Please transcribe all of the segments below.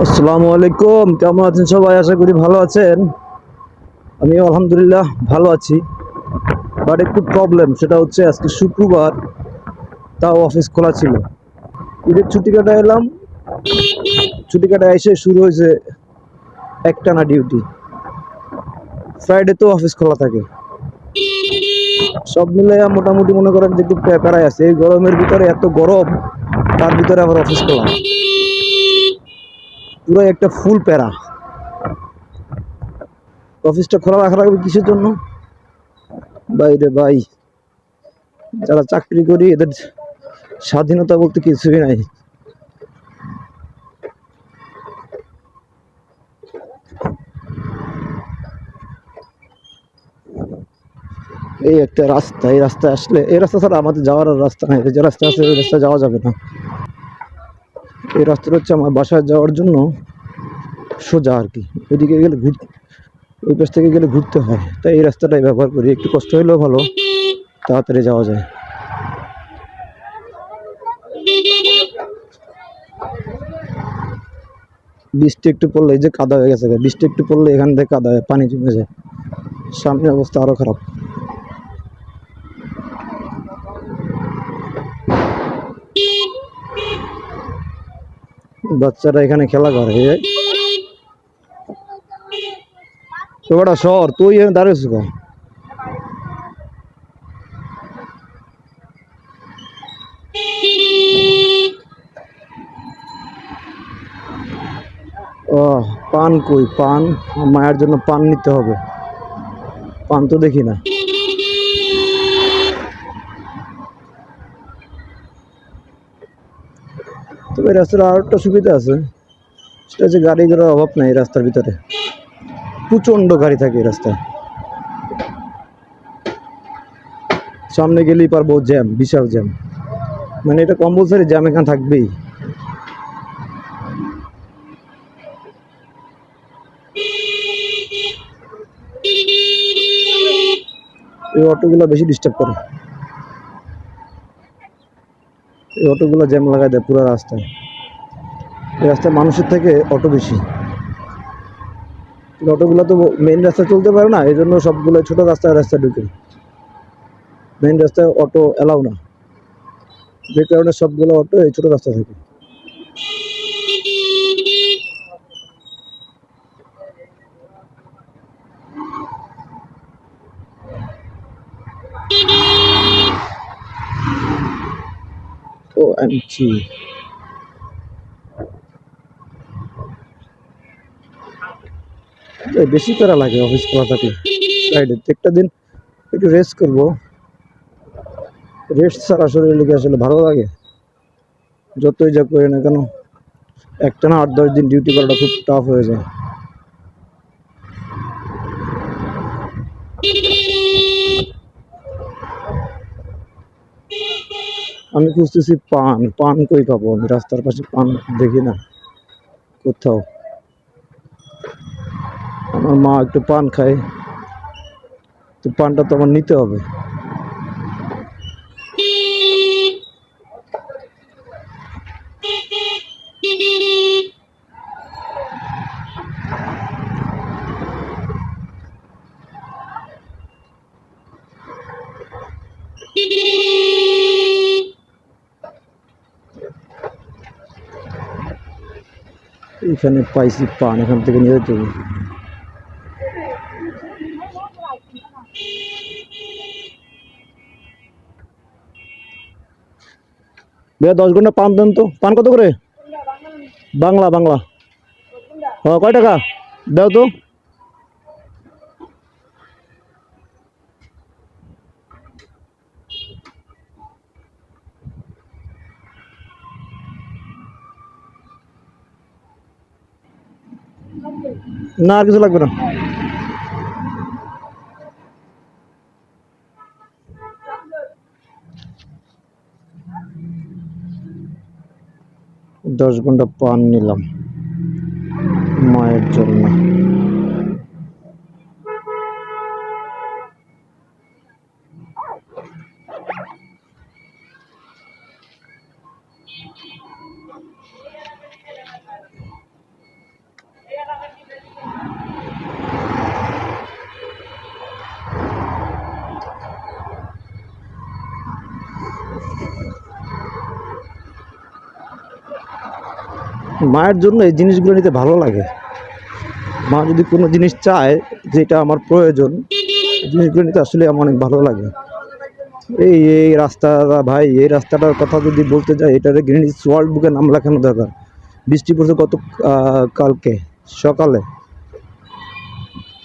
আসসালামু আলাইকুম। কেমন আছেন সবাই? আশা করি ভালো আছেন। আমি আলহামদুলিল্লাহ ভালো আছি। বাট একটু প্রবলেম সেটা হচ্ছে আজকে শুক্রবার, তাও অফিস খোলা ছিল। ঈদের ছুটি কাটা এলাম। ছুটি কাটা এসে শুরু হয়েছে একটানা ডিউটি ফ্রাইডে তো অফিস খোলা থাকে। সব মিলে মোটামুটি মনে করেন যে একটু প্যা- প্যারায় আছে। এই গরমের ভিতরে এত গরম, তার ভিতরে আবার অফিস খোলা। পুরো একটা ফুল প্যারা। অফিসটা খোলা রাখা লাগবে কিসের জন্য? বাইরে ভাই, যারা চাকরি করি, এদের স্বাধীনতা বলতে কিছুই নাই। এই একটা রাস্তা, এই রাস্তায় আসলে, এই রাস্তা ছাড়া আমাদের যাওয়ার রাস্তা নাই। যে রাস্তা আছে, ওই রাস্তা যাওয়া যাবে না। এই রাস্তাটা হচ্ছে আমার বাসায় যাওয়ার জন্য সোজা আর কি। ওইদিকে গেলে ঘুর, ওই পাশ থেকে গেলে ঘুরতে হয়। তাই এই রাস্তাটাই ব্যবহার করি। একটু কষ্ট হলেও ভালো, তাড়াতাড়ি যাওয়া যায়। বৃষ্টি একটু পড়লে এই যে কাদা হয়ে গেছে বৃষ্টি একটু পড়লে এখান থেকে কাদা হয়, পানি জমে যায়। সামনের অবস্থা আরও খারাপ। বাচ্চারা এখানে খেলা করে তো শহর তুই এখানে দাঁড়িয়েছিস কেন? ও, পান কই? পান, মায়ের জন্য পান নিতে হবে। পান তো দেখি না। তবে রাস্তার আর একটা সুবিধা আছে। সেটা হচ্ছে গাড়ি ঘোড়ার অভাব নাই রাস্তার ভিতরে। প্রচণ্ড গাড়ি থাকে রাস্তায়। সামনে গেলেই পারব জ্যাম, বিশাল জ্যাম। মানে এটা কম্পালসারি জ্যাম এখানে থাকবেই। এই অটোগুলো বেশি ডিস্টার্ব করে। এই অটোগুলো জ্যাম লাগাই দেয় পুরো রাস্তায়। রাস্তায় মানুষের থেকে অটো বেশি। অটোগুলো তো মেন রাস্তায় চলতে পারে না এই জন্য সবগুলো ছোটো রাস্তায় রাস্তায় ঢুকে। মেন রাস্তায় অটো এলাও না। যে কারণে সবগুলো অটো এই ছোটো রাস্তা থাকে। ও আনছি বেশি প্যারা লাগে অফিস খোলা থাকলে। ফ্রাইডে একটা দিন একটু রেস্ট করব। রেস্ট ছাড়া শরীরে লেগে আসলে ভালো লাগে। যতই যা করি না কেন, একটা না আট, দশ দিন ডিউটি করাটা খুব টাফ হয়ে যায়। আমি খুঁজতেছি পান। পান কই পাবো? আমি রাস্তার পাশে পান দেখি না। কোথাও। আমার মা একটু পান খায়। তো পানটা তো আমার নিতে হবে। এখানে পাইছি পান, এখান থেকে নিয়ে যেতে হবে। ভাইয়া, দশ ঘণ্টা পান দেন তো। পান কত করে? বাংলা বাংলা। হ্যাঁ কয় টাকা? দাও তো। না কিছু লাগবে না। দশ ঘণ্টা পান নিলাম মায়ের জন্য। মায়ের জন্য এই জিনিসগুলো নিতে ভালো লাগে। মা যদি কোনো জিনিস চায় যেটা আমার প্রয়োজন জিনিসগুলো নিতে আসলে আমার অনেক ভালো লাগে। এই এই রাস্তাটা ভাই, এই রাস্তাটার কথা যদি বলতে যাই, এটাতে গ্রিনিজ ওয়ার্ল্ড বুকে নাম লেখানো দরকার। বৃষ্টি পড়ছে গত কালকে, সকালে।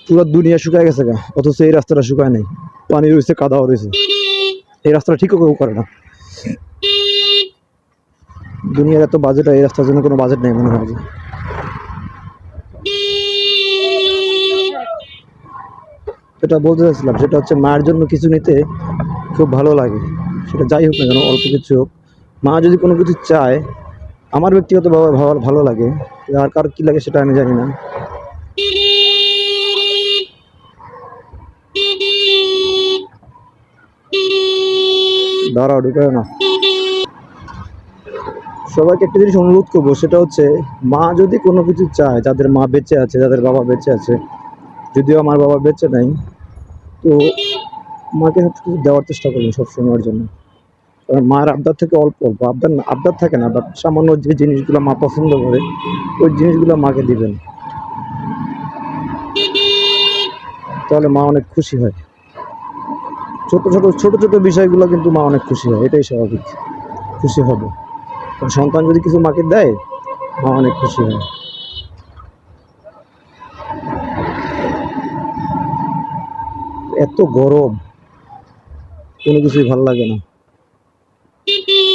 পুরো দুনিয়া শুকায় গেছে গা, অথচ এই রাস্তাটা শুকায় নেই। পানি রয়েছে, কাদাও রয়েছে। এই রাস্তাটা ঠিকও কেউ করে না। দুনিয়ার এত বাজেট এই রাস্তার জন্য কোনো বাজেট নেই মনে হয়। যেটা বলতে চাইছিলাম সেটা হচ্ছে মায়ের জন্য কিছু নিতে খুব ভালো লাগে। সেটা যাই হোক না কেন, অল্প কিছু হোক। মা যদি কোনো কিছু চায়, আমার ব্যক্তিগতভাবে ভালো ভালো লাগে। আর কার কী লাগে সেটা আমি জানি না। দাঁড়াও ঢুকায় না। সবাইকে একটা জিনিস অনুরোধ করব, সেটা হচ্ছে মা যদি কোনো কিছু চায়, যাদের মা বেঁচে আছে, যাদের বাবা বেঁচে আছে, যদিও আমার বাবা বেঁচে নাই, তো মাকে কিছু দেওয়ার চেষ্টা করবেন সবসময়ের জন্য। কারণ মায়ের আবদার থেকে অল্প অল্প আবদার আবদার থাকে না বাট সামান্য যে জিনিসগুলো মা পছন্দ করে, ওই জিনিসগুলো মাকে দিবেন। তাহলে মা অনেক খুশি হয়। ছোট ছোট ছোট ছোট বিষয়গুলো কিন্তু মা অনেক খুশি হয়, এটাই স্বাভাবিক। খুশি হবে। সন্তান যদি কিছু মাকে দেয়, মা অনেক খুশি হয়। এত গরম, কোনো কিছুই ভালো লাগে না। অফিস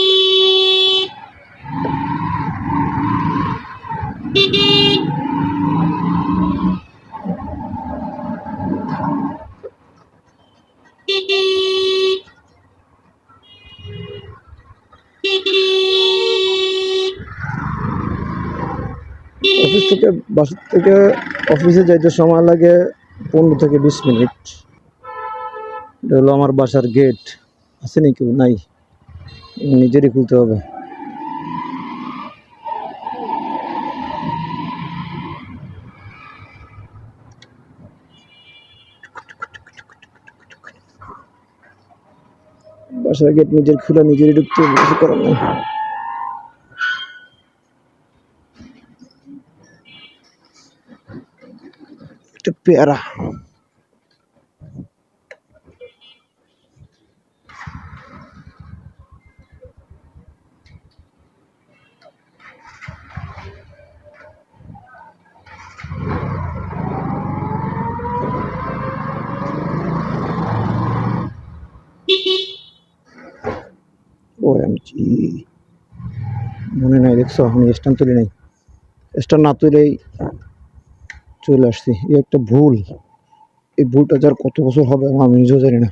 থেকে বাসা থেকে অফিসে যাইতে সময় লাগে পনেরো থেকে বিশ মিনিট। এটা হলো আমার বাসার গেট আছে নাকি? কেউ নাই। নিজেরই খুলতে হবে। বাসার গেট নিজের খুলে নিজেরই ঢুকতে হবে, কিছু করার নেই। পেয়ারা ও এমজি মনে নাই দেখছ আমি স্ট্যান্ড তুলি নাই স্ট্যান্ড না তুলেই চলে আসছি। এই একটা ভুল। এই ভুলটা যার কত বছর হবে, আমি নিজেও জানি না।